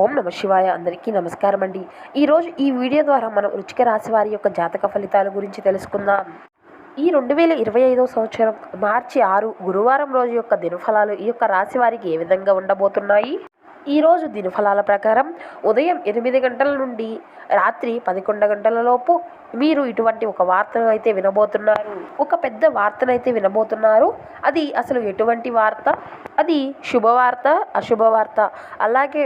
ఓం నమ శివాయ. అందరికీ నమస్కారం అండి. ఈరోజు ఈ వీడియో ద్వారా మనం రుచిక రాశి వారి యొక్క జాతక ఫలితాల గురించి తెలుసుకుందాం. ఈ రెండు వేల ఇరవై ఐదో సంవత్సరం మార్చి ఆరు గురువారం రోజు యొక్క దినఫలాలు ఈ యొక్క రాశి వారికి ఏ విధంగా ఉండబోతున్నాయి? ఈరోజు దినఫలాల ప్రకారం ఉదయం ఎనిమిది గంటల నుండి రాత్రి పదకొండు గంటల లోపు మీరు ఇటువంటి ఒక వార్తను అయితే వినబోతున్నారు. ఒక పెద్ద వార్తనైతే వినబోతున్నారు. అది అసలు ఎటువంటి వార్త? అది శుభవార్త అశుభవార్త అలాగే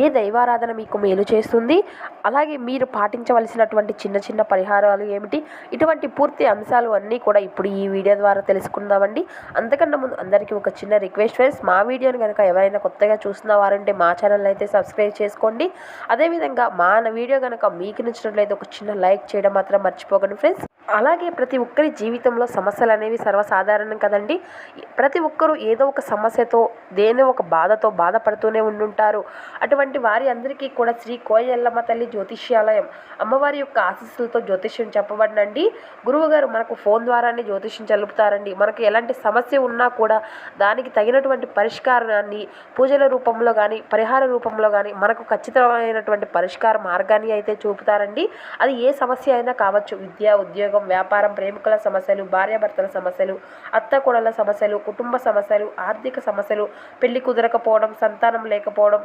ఏ దైవారాధన మీకు మేలు చేస్తుంది? అలాగే మీరు పాటించవలసినటువంటి చిన్న చిన్న పరిహారాలు ఏమిటి? ఇటువంటి పూర్తి అంశాలు అన్నీ కూడా ఇప్పుడు ఈ వీడియో ద్వారా తెలుసుకుందామండి. అంతకన్నా ముందు అందరికీ ఒక చిన్న రిక్వెస్ట్ ఫ్రెండ్స్ మా వీడియోని కనుక ఎవరైనా కొత్తగా చూస్తున్న వారంటే మా ఛానల్ అయితే సబ్స్క్రైబ్ చేసుకోండి. అదేవిధంగా మా వీడియో కనుక మీకు నచ్చినట్లయితే ఒక చిన్న లైక్ చేయడం మాత్రం మర్చిపోకండి ఫ్రెండ్స్. అలాగే ప్రతి ఒక్కరి జీవితంలో సమస్యలు అనేవి సర్వసాధారణం కదండి. ప్రతి ఒక్కరూ ఏదో ఒక సమస్యతో దేని ఒక బాధతో బాధపడుతూనే ఉండుంటారు. అటువంటి వారి అందరికీ కూడా శ్రీ కోయల్లమ్మ తల్లి జ్యోతిష్యాలయం అమ్మవారి యొక్క ఆశీస్సులతో జ్యోతిష్యం చెప్పబడినండి. గురువుగారు మనకు ఫోన్ ద్వారానే జ్యోతిష్యం చలుపుతారండి మనకు ఎలాంటి సమస్య ఉన్నా కూడా దానికి తగినటువంటి పరిష్కారాన్ని పూజల రూపంలో కానీ పరిహార రూపంలో కానీ మనకు ఖచ్చితమైనటువంటి పరిష్కార మార్గాన్ని అయితే చూపుతారండి. అది ఏ సమస్య అయినా కావచ్చు విద్య ఉద్యోగం వ్యాపారం ప్రేమికుల సమస్యలు భార్యాభర్తల సమస్యలు అత్త కొడల సమస్యలు కుటుంబ సమస్యలు ఆర్థిక సమస్యలు పెళ్ళి కుదరకపోవడం సంతానం లేకపోవడం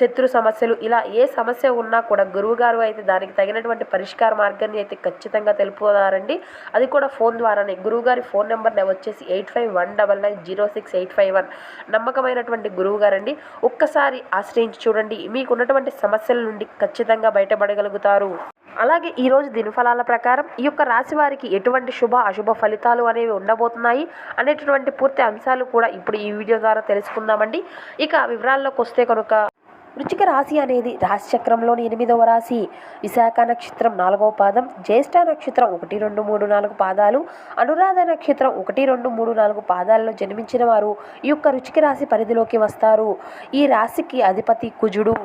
శత్రు సమస్యలు ఇలా ఏ సమస్య ఉన్నా కూడా గురువుగారు అయితే దానికి తగినటువంటి పరిష్కార మార్గాన్ని అయితే ఖచ్చితంగా తెలుపుతారండి. అది కూడా ఫోన్ ద్వారానే. గురువుగారి ఫోన్ నెంబర్ వచ్చేసి eight five one double nine zero six eight five one. నమ్మకమైనటువంటి గురువు గారండి ఒక్కసారి ఆశ్రయించి చూడండి. మీకున్నటువంటి సమస్యల నుండి ఖచ్చితంగా బయటపడగలుగుతారు. అలాగే ఈరోజు దినఫలాల ప్రకారం ఈ యొక్క రాశి వారికి ఎటువంటి శుభ అశుభ ఫలితాలు అనేవి ఉండబోతున్నాయి అనేటటువంటి పూర్తి అంశాలు కూడా ఇప్పుడు ఈ వీడియో ద్వారా తెలుసుకుందామండి. ఇక వివరాల్లోకి వస్తే కనుక వృచ్చిక రాశి అనేది రాశి చక్రంలోని ఎనిమిదవ రాశి. విశాఖ నక్షత్రం నాలుగవ పాదం జ్యేష్ఠ నక్షత్రం ఒకటి రెండు మూడు నాలుగు పాదాలు అనురాధ నక్షత్రం ఒకటి రెండు మూడు నాలుగు పాదాలలో జన్మించిన వారు ఈ యొక్క రుచిక రాశి పరిధిలోకి వస్తారు. ఈ రాశికి అధిపతి కుజుడు.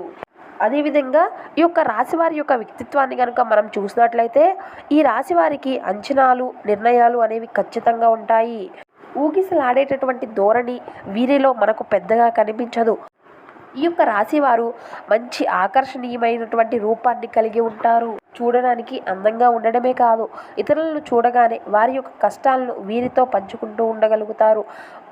అదేవిధంగా ఈ యొక్క రాశి వారి యొక్క వ్యక్తిత్వాన్ని కనుక మనం చూసినట్లయితే ఈ రాశి వారికి అంచనాలు నిర్ణయాలు అనేవి ఖచ్చితంగా ఉంటాయి. ఊగిసలాడేటటువంటి ధోరణి వీరిలో మనకు పెద్దగా కనిపించదు. ఈ యొక్క రాశివారు మంచి ఆకర్షణీయమైనటువంటి రూపాన్ని కలిగి ఉంటారు. చూడడానికి అందంగా ఉండడమే కాదు. ఇతరులను చూడగానే వారి యొక్క కష్టాలను వీరితో పంచుకుంటూ ఉండగలుగుతారు.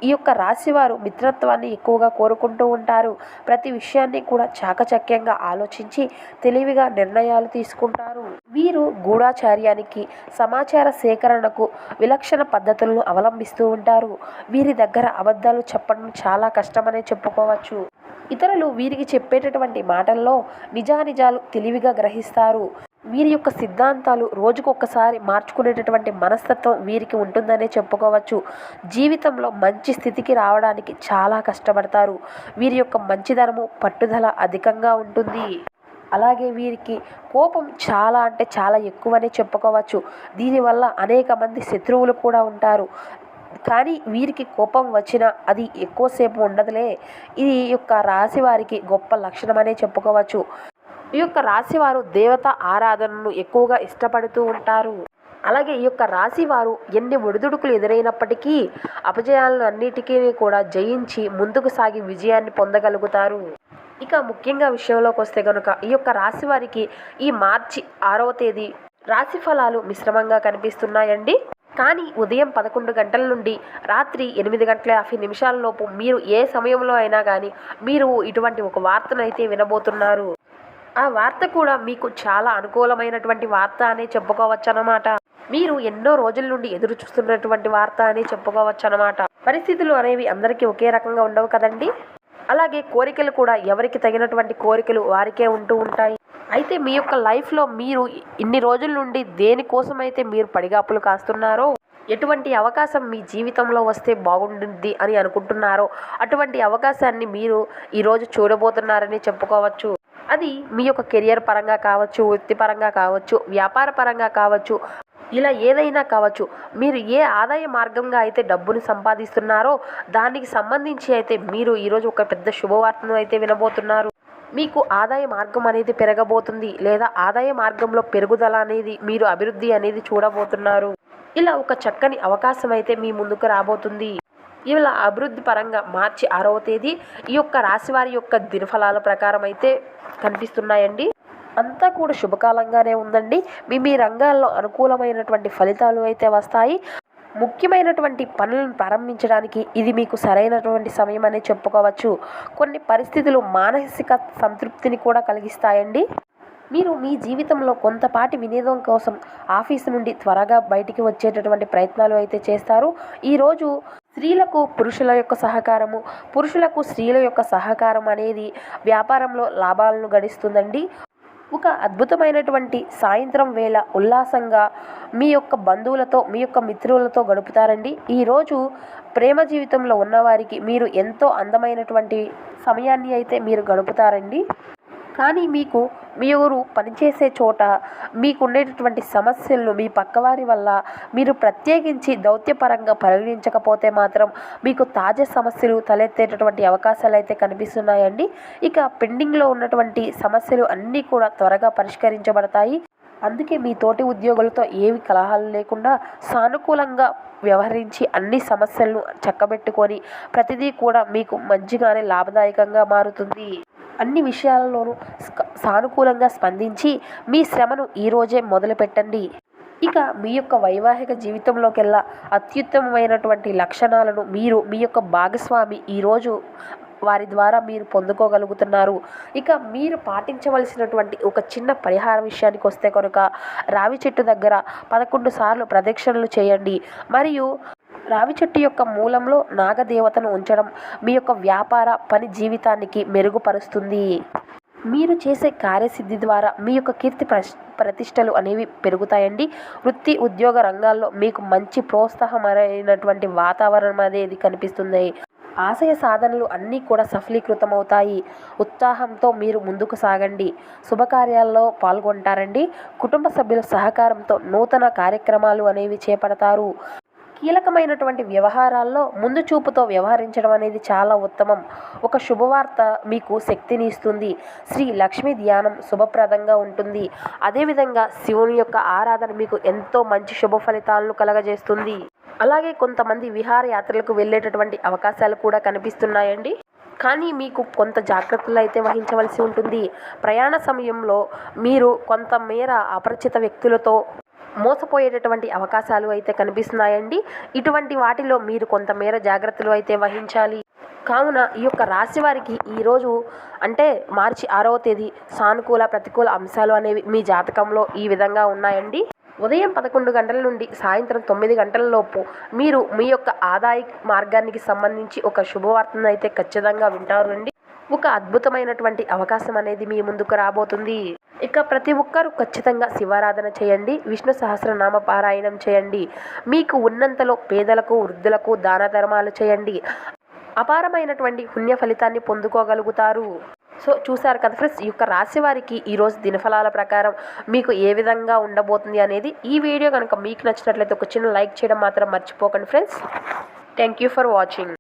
ఈ యొక్క రాశివారు మిత్రత్వాన్ని ఎక్కువగా కోరుకుంటూ ఉంటారు. ప్రతి విషయాన్ని కూడా చాకచక్యంగా ఆలోచించి తెలివిగా నిర్ణయాలు తీసుకుంటారు. వీరు గూఢాచార్యానికి సమాచార సేకరణకు విలక్షణ పద్ధతులను అవలంబిస్తూ ఉంటారు. వీరి దగ్గర అబద్ధాలు చెప్పడం చాలా కష్టమనే చెప్పుకోవచ్చు. ఇతరులు వీరికి చెప్పేటటువంటి మాటల్లో నిజానిజాలు తెలివిగా గ్రహిస్తారు. వీరి యొక్క సిద్ధాంతాలు రోజుకొకసారి మార్చుకునేటటువంటి మనస్తత్వం వీరికి ఉంటుందనే చెప్పుకోవచ్చు. జీవితంలో మంచి స్థితికి రావడానికి చాలా కష్టపడతారు. వీరి యొక్క మంచిదనము పట్టుదల అధికంగా ఉంటుంది. అలాగే వీరికి కోపం చాలా అంటే చాలా ఎక్కువనే చెప్పుకోవచ్చు. దీనివల్ల అనేక మంది శత్రువులు కూడా ఉంటారు. కానీ వీరికి కోపం వచ్చినా అది ఎక్కువసేపు ఉండదులే. ఇది యొక్క రాశి వారికి గొప్ప లక్షణమనే చెప్పుకోవచ్చు. ఈ యొక్క రాశి వారు దేవత ఆరాధనను ఎక్కువగా ఇష్టపడుతూ ఉంటారు. అలాగే ఈ యొక్క రాశి వారు ఎన్ని ఒడిదుడుకులు ఎదురైనప్పటికీ అపజయాలను అన్నిటికీ కూడా జయించి ముందుకు సాగి విజయాన్ని పొందగలుగుతారు. ఇక ముఖ్యంగా విషయంలోకి వస్తే కనుక ఈ యొక్క రాశి వారికి ఈ మార్చి ఆరవ తేదీ రాశి ఫలాలు మిశ్రమంగా కనిపిస్తున్నాయండి. కానీ ఉదయం పదకొండు గంటల నుండి రాత్రి ఎనిమిది గంటల యాభై నిమిషాల లోపు మీరు ఏ సమయంలో అయినా కానీ మీరు ఇటువంటి ఒక వార్తను అయితే వినబోతున్నారు. ఆ వార్త కూడా మీకు చాలా అనుకూలమైనటువంటి వార్త అనే చెప్పుకోవచ్చు అనమాట మీరు ఎన్నో రోజుల నుండి ఎదురు చూస్తున్నటువంటి వార్త అని చెప్పుకోవచ్చు అనమాట పరిస్థితులు అనేవి అందరికీ ఒకే రకంగా ఉండవు కదండి? అలాగే కోరికలు కూడా ఎవరికి తగినటువంటి కోరికలు వారికే ఉంటూ ఉంటాయి. అయితే మీ యొక్క లైఫ్లో మీరు ఇన్ని రోజుల నుండి దేనికోసమైతే మీరు పడిగాపులు కాస్తున్నారో ఎటువంటి అవకాశం మీ జీవితంలో వస్తే బాగుంటుంది అని అనుకుంటున్నారో అటువంటి అవకాశాన్ని మీరు ఈరోజు చూడబోతున్నారని చెప్పుకోవచ్చు. అది మీ యొక్క కెరియర్ పరంగా కావచ్చు వృత్తిపరంగా కావచ్చు వ్యాపార పరంగా కావచ్చు ఇలా ఏదైనా కావచ్చు. మీరు ఏ ఆదాయ మార్గంగా అయితే డబ్బును సంపాదిస్తున్నారో దానికి సంబంధించి అయితే మీరు ఈరోజు ఒక పెద్ద శుభవార్తను అయితే వినబోతున్నారు. మీకు ఆదాయ మార్గం అనేది పెరగబోతుంది లేదా ఆదాయ మార్గంలో పెరుగుదల అనేది మీరు అభివృద్ధి అనేది చూడబోతున్నారు. ఇలా ఒక చక్కని అవకాశం అయితే మీ ముందుకు రాబోతుంది. ఇలా అభివృద్ధి పరంగా మార్చి ఆరవ తేదీ ఈ యొక్క రాశి వారి యొక్క దినఫలాల ప్రకారం అయితే కనిపిస్తున్నాయండి. అంతా కూడా శుభకాలంగానే ఉందండి. మీ మీ రంగాల్లో అనుకూలమైనటువంటి ఫలితాలు అయితే వస్తాయి. ముఖ్యమైనటువంటి పనులను ప్రారంభించడానికి ఇది మీకు సరైనటువంటి సమయం అని చెప్పుకోవచ్చు. కొన్ని పరిస్థితులు మానసిక సంతృప్తిని కూడా కలిగిస్తాయండి. మీరు మీ జీవితంలో కొంతపాటి వినోదం కోసం ఆఫీసు నుండి త్వరగా బయటికి వచ్చేటటువంటి ప్రయత్నాలు అయితే చేస్తారు. ఈరోజు స్త్రీలకు పురుషుల యొక్క సహకారము పురుషులకు స్త్రీల యొక్క సహకారం అనేది వ్యాపారంలో లాభాలను గడిస్తుందండి. ఒక అద్భుతమైనటువంటి సాయంత్రం వేళ ఉల్లాసంగా మీ యొక్క బంధువులతో మీ యొక్క మిత్రులతో గడుపుతారండి. ఈరోజు ప్రేమ జీవితంలో ఉన్నవారికి మీరు ఎంతో అందమైనటువంటి సమయాన్ని అయితే మీరు గడుపుతారండి. కానీ మీకు మీరు పనిచేసే చోట మీకు ఉండేటటువంటి సమస్యలను మీ పక్కవారి వల్ల మీరు ప్రత్యేకించి దౌత్యపరంగా పరిగణించకపోతే మాత్రం మీకు తాజా సమస్యలు తలెత్తేటటువంటి అవకాశాలు అయితే కనిపిస్తున్నాయండి. ఇక పెండింగ్లో ఉన్నటువంటి సమస్యలు అన్నీ కూడా త్వరగా పరిష్కరించబడతాయి. అందుకే మీ తోటి ఉద్యోగులతో ఏవి కలహాలు లేకుండా సానుకూలంగా వ్యవహరించి అన్ని సమస్యలను చక్కబెట్టుకొని ప్రతిదీ కూడా మీకు మంచిగానే లాభదాయకంగా మారుతుంది. అన్ని విషయాలలోనూ స్క- సానుకూలంగా స్పందించి మీ శ్రమను ఈరోజే మొదలుపెట్టండి. ఇక మీ యొక్క వైవాహిక జీవితంలోకెల్లా అత్యుత్తమమైనటువంటి లక్షణాలను మీరు మీ యొక్క భాగస్వామి ఈరోజు వారి ద్వారా మీరు పొందుకోగలుగుతున్నారు. ఇక మీరు పాటించవలసినటువంటి ఒక చిన్న పరిహార విషయానికి వస్తే కనుక రావి చెట్టు దగ్గర పదకొండు సార్లు ప్రదక్షిణలు చేయండి. మరియు రావి చెట్టు యొక్క మూలంలో నాగదేవతను ఉంచడం మీ యొక్క వ్యాపార పని జీవితానికి మెరుగుపరుస్తుంది. మీరు చేసే కార్యసిద్ధి ద్వారా మీ యొక్క కీర్తి ప్రతిష్టలు అనేవి పెరుగుతాయండి. వృత్తి ఉద్యోగ రంగాల్లో మీకు మంచి ప్రోత్సాహమైనటువంటి వాతావరణం అనేది కనిపిస్తుంది. ఆశయ సాధనలు అన్నీ కూడా సఫలీకృతమవుతాయి. ఉత్సాహంతో మీరు ముందుకు సాగండి. శుభకార్యాల్లో పాల్గొంటారండి. కుటుంబ సభ్యుల సహకారంతో నూతన కార్యక్రమాలు అనేవి చేపడతారు. కీలకమైనటువంటి వ్యవహారాల్లో ముందు చూపుతో వ్యవహరించడం అనేది చాలా ఉత్తమం. ఒక శుభవార్త మీకు శక్తిని ఇస్తుంది. శ్రీ లక్ష్మీ ధ్యానం శుభప్రదంగా ఉంటుంది. అదేవిధంగా శివుని యొక్క ఆరాధన మీకు ఎంతో మంచి శుభ ఫలితాలను కలగజేస్తుంది. అలాగే కొంతమంది విహారయాత్రలకు వెళ్ళేటటువంటి అవకాశాలు కూడా కనిపిస్తున్నాయండి. కానీ మీకు కొంత జాగ్రత్తలు అయితే వహించవలసి ఉంటుంది. ప్రయాణ సమయంలో మీరు కొంతమేర అపరిచిత వ్యక్తులతో మోసపోయేటటువంటి అవకాశాలు అయితే కనిపిస్తున్నాయండి. ఇటువంటి వాటిలో మీరు కొంతమేర జాగ్రత్తలు అయితే వహించాలి. కావున ఈ యొక్క రాశి వారికి ఈరోజు అంటే మార్చి ఆరవ తేదీ సానుకూల ప్రతికూల అంశాలు అనేవి మీ జాతకంలో ఈ విధంగా ఉన్నాయండి. ఉదయం పదకొండు గంటల నుండి సాయంత్రం తొమ్మిది గంటల లోపు మీరు మీ యొక్క ఆదాయ మార్గానికి సంబంధించి ఒక శుభవార్తను అయితే ఖచ్చితంగా వింటారు అండి. ఒక అద్భుతమైనటువంటి అవకాశం అనేది మీ ముందుకు రాబోతుంది. ఇక ప్రతి ఒక్కరూ ఖచ్చితంగా శివారాధన చేయండి విష్ణు సహస్రనామ పారాయణం చేయండి మీకు ఉన్నంతలో పేదలకు వృద్ధులకు దాన ధర్మాలు చేయండి. అపారమైనటువంటి పుణ్య ఫలితాన్ని పొందుకోగలుగుతారు. సో చూసారు కదా ఫ్రెండ్స్ ఈ యొక్క రాశి వారికి ఈరోజు దినఫలాల ప్రకారం మీకు ఏ విధంగా ఉండబోతుంది అనేది ఈ వీడియో కనుక మీకు నచ్చినట్లయితే ఒక చిన్న లైక్ చేయడం మాత్రం మర్చిపోకండి friends. Thank you for watching